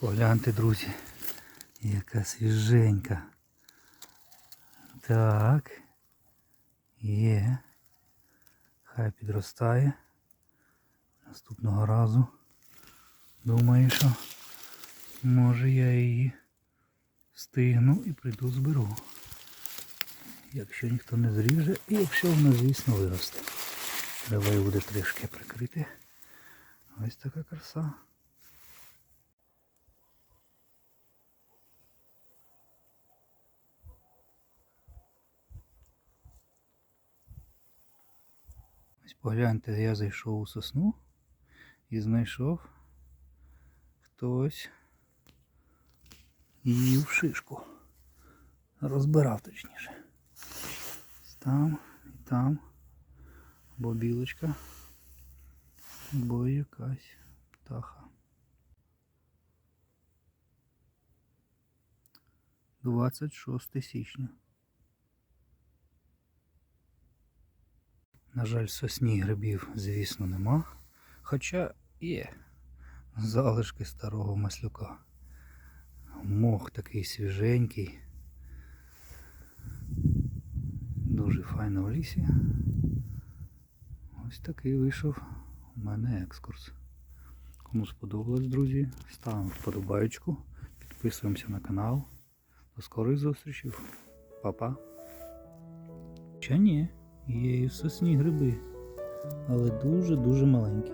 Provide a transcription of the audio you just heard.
Погляньте, друзі, яка свіженька. Так. Є. Хай підростає. Наступного разу. Думаю, що може я її встигну і прийду зберу. Якщо ніхто не зріже, і якщо вона, звісно, виросте. Її буде трішки прикрити. Ось така краса. Ось погляньте, я зайшов у сосну і знайшов хтось її в шишку. Розбирав точніше. Там і там. Або білочка, або якась птаха. 26 січня. На жаль, сосні грибів, звісно, нема. Хоча є залишки старого маслюка. Мох такий свіженький. Дуже файно в лісі. Ось такий вийшов у мене екскурс. Кому сподобалось, друзі, ставимо вподобайку, підписуємося на канал. До скорих зустрічей. Па-па. Чи ні, є і сосні гриби, але дуже-дуже маленькі.